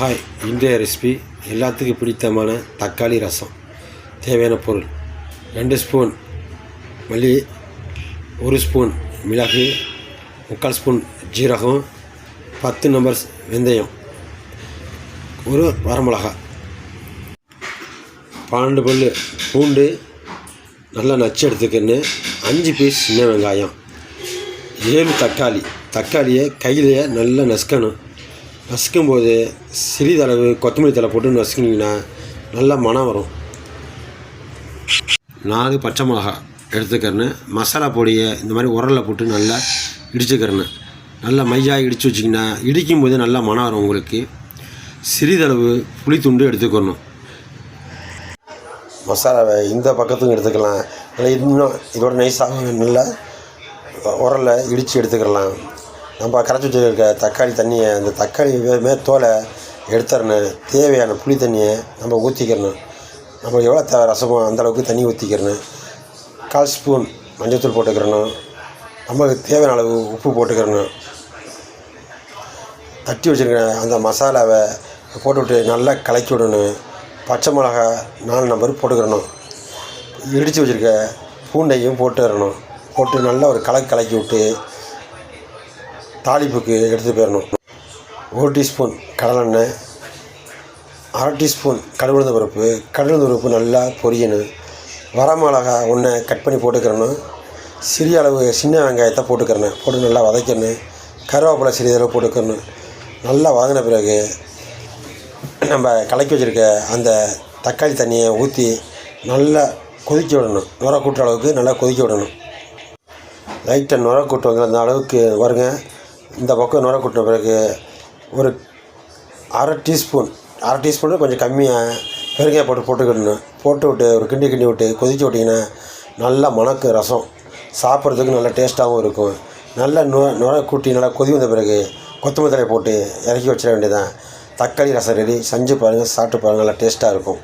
Hi இன்றைய recipe. எல்லாத்துக்கும் பிடித்தமான தக்காளி ரசம். தேவையான பொருள். ரெண்டு ஸ்பூன் மல்லி ஒரு ஸ்பூன் மிளகு முக்கால் ஸ்பூன் ஜீரகம் பத்து நம்பர் வெந்தயம் ஒரு வரமிளகா பன்னெண்டு பல் பூண்டு நல்லா நச்சு எடுத்துக்கன்னு அஞ்சு பீஸ் சின்ன வெங்காயம் ஏழு தக்காளி. தக்காளியை கையிலேயே நல்லா நசுக்கணும். நசுக்கும் போது சிறிதளவு கொத்தமல்லி தழை போட்டு நசுக்கினீங்கன்னா நல்ல மனம் வரும். நாலு பச்சை மிளகா எடுத்துக்கிறேன்னு மசாலா பொடியை இந்த மாதிரி உரலில் போட்டு நல்லா இடிச்சுக்கிறேன்னு. நல்லா மையாக இடித்து வச்சிங்கன்னா இடிக்கும் போது நல்லா மனம் வரும் உங்களுக்கு. சிறிதளவு புளித்துண்டு எடுத்துக்கணும். மசாலாவை இந்த பக்கத்துக்கும் எடுத்துக்கலாம். இல்லை இன்னும் இதோட நைஸாக நல்லா உரலை இடித்து எடுத்துக்கலாம். நம்ம கரைச்சி வச்சுருக்க தக்காளி தண்ணியை அந்த தக்காளி மே தோலை எடுத்துடணும். தேவையான புளி தண்ணியை நம்ம ஊற்றிக்கிறணும் நம்ம எவ்வளோ த ரசமோ அந்த அளவுக்கு தண்ணி ஊற்றிக்கிறணும் கால் ஸ்பூன் மஞ்சள்தூள் போட்டுக்கிறணும். நமக்கு தேவையான அளவு உப்பு போட்டுக்கிறணும். தட்டி வச்சுருக்க அந்த மசாலாவை போட்டுவிட்டு நல்லா கலக்கி விடணும். பச்சை மிளகா நாலு நம்பர் போட்டுக்கிறணும். இடித்து வச்சுருக்க பூண்டையும் போட்டுறணும். போட்டு நல்லா ஒரு கலக்கி கலக்கி விட்டு தாளிப்புக்கு எடுத்து போயிடணும் ஒரு டீஸ்பூன் கடலெண்ணெய் அரை டீஸ்பூன் கடுகுழுந்த பருப்பு கடுகுழுந்த பருப்பு நல்லா பொரியணும். வரமிளகா ஒன்றை கட் பண்ணி போட்டுக்கிறணும். சிறிய அளவு சின்ன வெங்காயத்தை போட்டுக்கிறேன் போட்டு நல்லா வதக்கணும் கருவேப்பிலை சிறிய அளவு போட்டுக்கிறணும். நல்லா வதங்கின பிறகு நம்ம கலக்கி வச்சுருக்க அந்த தக்காளி தண்ணியை ஊற்றி நல்லா கொதிக்க விடணும். நுர கூட்டுற அளவுக்கு நல்லா கொதிக்க விடணும். லைட்டாக நுர கூட்டு வந்து அந்த அளவுக்கு வருங்க. இந்த பக்கம் நுர கூட்டின பிறகு ஒரு அரை டீஸ்பூன் அரை டீஸ்பூனு கொஞ்சம் கம்மியாக பெருங்காயம் போட்டு போட்டுக்கிடணும் போட்டு விட்டு ஒரு கிண்டி கிண்டி விட்டு கொதிச்சு விட்டிங்கன்னா நல்லா மணக்கு ரசம். சாப்பிட்றதுக்கு நல்லா டேஸ்ட்டாகவும் இருக்கும். நல்லா நுர நுர கூட்டி நல்லா கொதி வந்த பிறகு கொத்தமல்லி போட்டு இறக்கி வச்சிட வேண்டியதான் தக்காளி ரசம் ரெடி செஞ்சு பாருங்கள் சாப்பிட்டு பாருங்கள் நல்லா டேஸ்ட்டாக இருக்கும்.